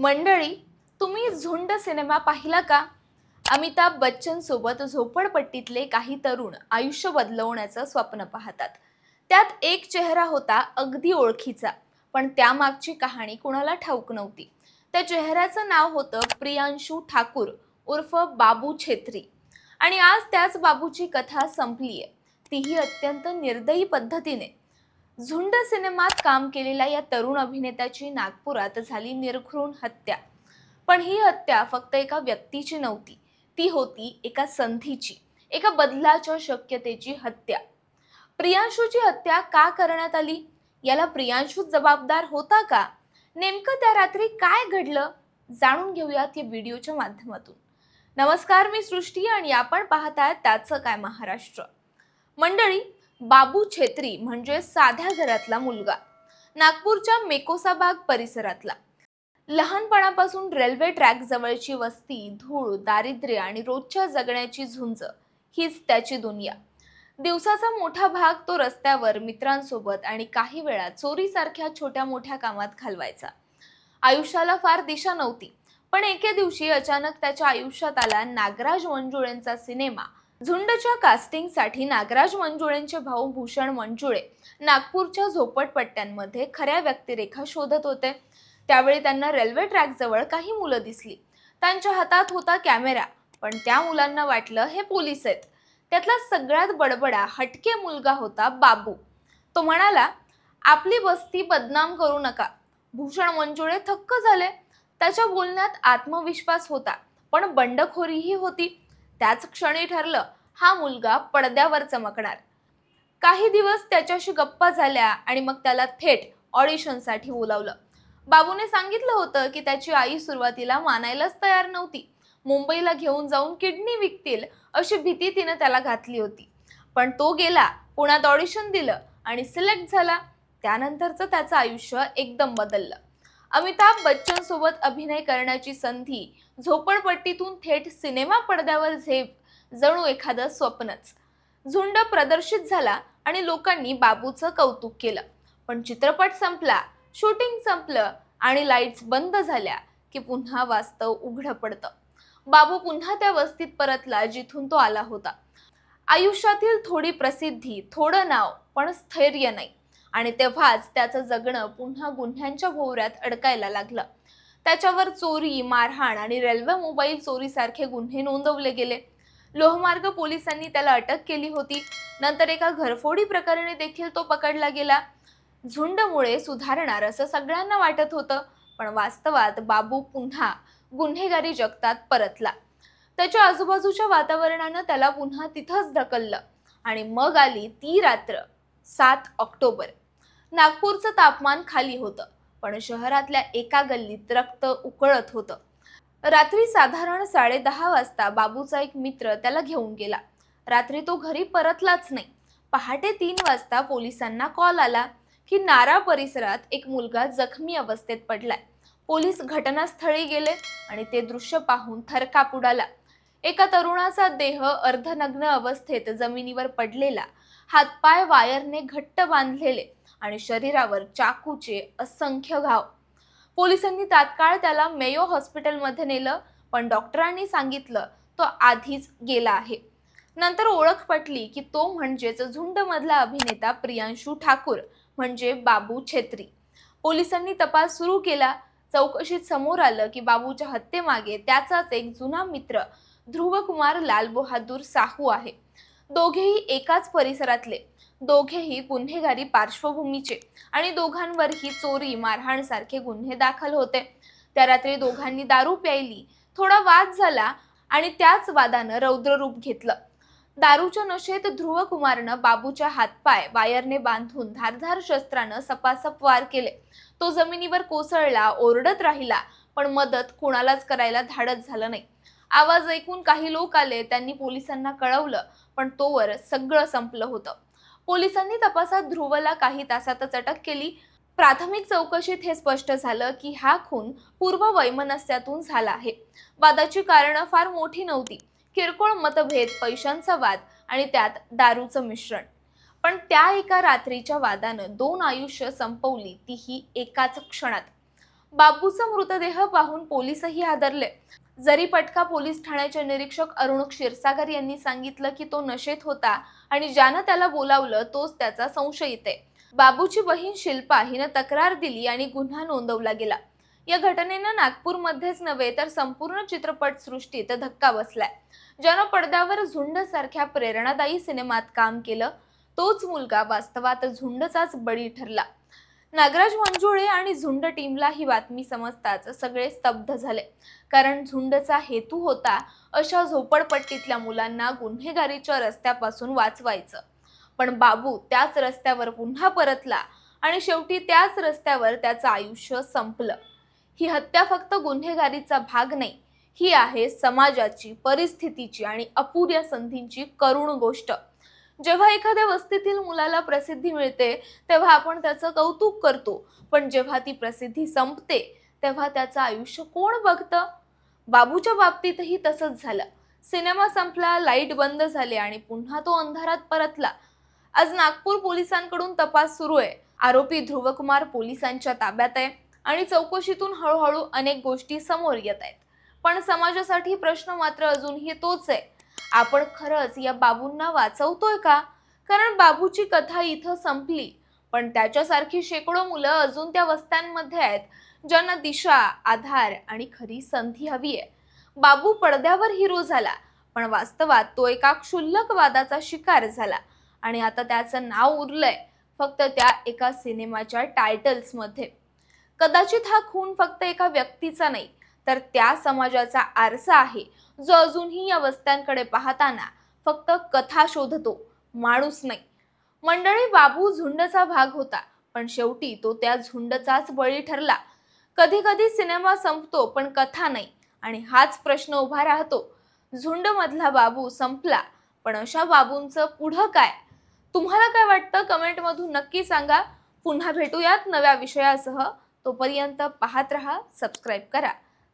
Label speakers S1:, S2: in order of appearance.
S1: मंडळी तुम्ही झुंड सिनेमा पाहिला का? अमिताभ बच्चनसोबत झोपडपट्टीतले काही तरुण आयुष्य बदलवण्याचं स्वप्न पाहतात. त्यात एक चेहरा होता अगदी ओळखीचा पण त्यामागची कहाणी कुणाला ठाऊक नव्हती. त्या चेहऱ्याचं नाव होतं प्रियांशू ठाकूर उर्फ बाबू छेत्री. आणि आज त्याच बाबूची कथा संपली आहे तीही अत्यंत निर्दयी पद्धतीने. झुंड सिनेमात काम केलेल्या या तरुण अभिनेत्याची नागपुरात झाली निर्घृण हत्या. पण ही हत्या फक्त एका व्यक्तीची नव्हती ती होती एका संधीची एका बदलाच्या शक्यतेची हत्या. प्रियांशूची हत्या का करण्यात आली? याला प्रियांशू जबाबदार होता का? नेमकं त्या रात्री काय घडलं? जाणून घेऊयात या व्हिडिओच्या माध्यमातून. नमस्कार मी सृष्टी आणि आपण आहात त्याचं काय महाराष्ट्र. मंडळी बाबू छेत्री म्हणजे साध्या घरातला मुलगा. नागपूरच्या मेकोसाबाग परिसरातला. लहानपणापासून रेल्वे ट्रॅक जवळची वस्ती धूळ दारिद्र्य आणि रोजच्या जगण्याची झुंज हीच त्याची दुनिया. दिवसाचा मोठा भाग तो रस्त्यावर मित्रांसोबत आणि काही वेळा चोरीसारख्या छोट्या मोठ्या कामात घालवायचा. आयुष्याला फार दिशा नव्हती पण एके दिवशी अचानक त्याच्या आयुष्यात आला नागराज मंजुळेंचा सिनेमा झुंडच्या कास्टिंगसाठी नागराज मंजुळेंचे भाऊ भूषण मंजुळे नागपूरच्या झोपडपट्ट्यांमध्ये खऱ्या व्यक्तिरेखा शोधत होते. त्यावेळी त्यांना रेल्वे ट्रॅकजवळ काही मुलं दिसली. त्यांच्या हातात होता कॅमेरा पण त्या मुलांना वाटलं हे पोलीस आहेत. त्यातला सगळ्यात बडबडा हटके मुलगा होता बाबू. तो म्हणाला आपली बस्ती बदनाम करू नका. भूषण मंजुळे थक्क झाले. त्याच्या बोलण्यात आत्मविश्वास होता पण बंडखोरीही होती. त्याच क्षणी ठरलं हा मुलगा पडद्यावर चमकणार. काही दिवस त्याच्याशी गप्पा झाल्या आणि मग त्याला थेट ऑडिशनसाठी बोलावलं. बाबूने सांगितलं होतं की त्याची आई सुरुवातीला मानायलाच तयार नव्हती. मुंबईला घेऊन जाऊन किडनी विकतील अशी भीती तिनं त्याला घातली होती. पण तो गेला पुण्यात ऑडिशन दिलं आणि सिलेक्ट झाला. त्यानंतरचं त्याचं आयुष्य एकदम बदललं. अमिताभ बच्चन सोबत अभिनय करण्याची संधी झोपडपट्टीतून थेट सिनेमा पडद्यावर झेप जणू एखादं स्वप्नच. झुंड प्रदर्शित झाला आणि लोकांनी बाबूचं कौतुक केलं. पण चित्रपट संपला शूटिंग संपलं आणि लाईट्स बंद झाल्या की पुन्हा वास्तव उघडं पडतं. बाबू पुन्हा त्या वस्तीत परतला जिथून तो आला होता. आयुष्यातील थोडी प्रसिद्धी थोडं नाव पण स्थैर्य नाही. आणि तेव्हाच त्याचं जगणं पुन्हा गुन्ह्यांच्या भोवऱ्यात अडकायला लागलं. त्याच्यावर चोरी मारहाण आणि रेल्वे मोबाईल चोरीसारखे गुन्हे नोंदवले गेले. लोहमार्ग पोलिसांनी त्याला अटक केली होती. नंतर एका घरफोडी प्रकरणी देखील तो पकडला गेला. झुंडमुळे सुधारणार असं सगळ्यांना वाटत होतं पण वास्तवात बाबू पुन्हा गुन्हेगारी जगतात परतला. त्याच्या आजूबाजूच्या वातावरणानं त्याला पुन्हा तिथंच ढकललं आणि मग आली ती रात्र सात ऑक्टोबर. नागपूरचं तापमान खाली होतं पण शहरातल्या एका गल्लीत रक्त उकळत होतं. रात्री साधारण साडेदहा वाजता बाबूचा एक मित्र त्याला घेऊन गेला. रात्री तो घरी परतलाच नाही. पहाटे तीन वाजता पोलिसांना कॉल आला की नारा परिसरात एक मुलगा जखमी अवस्थेत पडलाय. पोलीस घटनास्थळी गेले आणि ते दृश्य पाहून थरकाप उडाला. एका तरुणाचा देह अर्धनग्न अवस्थेत जमिनीवर पडलेला. हातपाय वायरने घट्ट बांधलेले. आणि शरीरावर चाकूचे असंख्य घाव. पोलिसांनी तात्काळ त्याला मेयो हॉस्पिटलमध्ये नेलं पण डॉक्टरांनी सांगितलं तो आधीच गेला आहे. नंतर ओळख पटली की तो म्हणजेच झुंडमधला अभिनेता प्रियांशू ठाकूर म्हणजे बाबू छेत्री. पोलिसांनी तपास सुरू केला. चौकशीत समोर आलं की बाबूच्या हत्येमागे त्याचाच एक जुना मित्र ध्रुवकुमार लालबहादूर साहू आहे. दोघेही एकाच परिसरातले. दोघेही गुन्हेगारी पार्श्वभूमीचे आणि दोघांवरही चोरी मारहाण सारखे गुन्हे दाखल होते. त्या रात्री दोघांनी दारू प्यायली थोडा वाद झाला आणि त्याच वादानं रौद्ररूप घेतलं. दारूच्या नशेत ध्रुवकुमारनं बाबूच्या हातपाय वायरने बांधून धारधार शस्त्रानं सपासप वार केले. तो जमिनीवर कोसळला ओरडत राहिला पण मदत कुणालाच करायला धाडत झालं नाही. आवाज ऐकून काही लोक आले त्यांनी पोलिसांना कळवलं पण तोवर सगळं संपलं होतं. पोलिसांनी तपासात ध्रुवला काही तासातच अटक केली. प्राथमिक चौकशीत हे स्पष्ट झालं की हा खून पूर्व वैमनस्यातून झाला आहे. वादाची कारणं फार मोठी नव्हती. किरकोळ मतभेद पैशांचा वाद आणि त्यात दारूचं मिश्रण. पण त्या एका रात्रीच्या वादानं दोन आयुष्य संपवली तीही एकाच क्षणात. बाबूचा मृतदेह पाहून पोलीसही हादरले जरी पटका पोलीस ठाण्याचे निरीक्षक अरुण क्षीरसागर यांनी सांगितलं की तो नशेत होता आणि ज्यानं त्याला बोलावलं तोच त्याचा संशयित आहे. बाबूची बहीण शिल्पा हिनं तक्रार दिली आणि गुन्हा नोंदवला गेला. या घटनेनं नागपूरमध्येच नव्हे तर संपूर्ण चित्रपटसृष्टीत धक्का बसलाय. ज्यानं पडद्यावर झुंड सारख्या प्रेरणादायी सिनेमात काम केलं तोच मुलगा वास्तवात झुंडचाच बळी ठरला. नागराज मंजुळे आणि झुंड टीमला ही बातमी समजताच सगळे स्तब्ध झाले. कारण झुंडचा हेतू होता अशा झोपडपट्टीतल्या मुलांना गुन्हेगारीच्या रस्त्यापासून वाचवायचं. पण बाबू त्याच रस्त्यावर पुन्हा परतला आणि शेवटी त्याच रस्त्यावर त्याचं आयुष्य संपलं. ही हत्या फक्त गुन्हेगारीचा भाग नाही ही आहे समाजाची परिस्थितीची आणि अपुऱ्या संधींची करुण गोष्ट. जेव्हा एखाद्या वस्तीतील मुलाला प्रसिद्धी मिळते तेव्हा आपण त्याचं कौतुक करतो. पण जेव्हा ती प्रसिद्धी संपते तेव्हा त्याचं आयुष्य कोण बघतं? बाबूच्या बाबतीतही तसंच झालं. सिनेमा संपला लाइट बंद झाले आणि पुन्हा तो अंधारात परतला. आज नागपूर पोलिसांकडून तपास सुरू आहे. आरोपी ध्रुवकुमार पोलिसांच्या ताब्यात आहे आणि चौकशीतून हळूहळू अनेक गोष्टी समोर येत आहेत. पण समाजासाठी प्रश्न मात्र अजूनही तोच आहे. आपण खरंच या बाबूंना वाचवतोय का? कारण बाबूची कथा इथं संपली. पण त्याच्यासारखी शेकडो मुलं अजून त्या वस्त्यांमध्ये आहेत. ज्यांना दिशा आधार आणि खरी संधी हवी आहे. बाबू पडद्यावर हिरो झाला पण वास्तवात तो एका क्षुल्लक वादाचा शिकार झाला. आणि आता त्याचं नाव उरलंय फक्त त्या एका सिनेमाच्या टायटल्समध्ये. कदाचित हा खून फक्त एका व्यक्तीचा नाही तर त्या समाजाचा आरसा आहे. जो अजूनही या वस्त्यांकडे पाहताना फक्त कथा शोधतो माणूस नाही. मंडळी बाबू झुंडचा भाग होता पण शेवटी तो त्या झुंडचाच बळी ठरला. कधी कधी सिनेमा संपतो पण कथा नाही. आणि हाच प्रश्न उभा राहतो. झुंडमधला बाबू संपला पण अशा बाबूंचं पुढं काय? तुम्हाला काय वाटतं? कमेंटमधून नक्की सांगा. पुन्हा भेटूयात नव्या विषयासह. तोपर्यंत पाहत रहा सबस्क्राईब करा.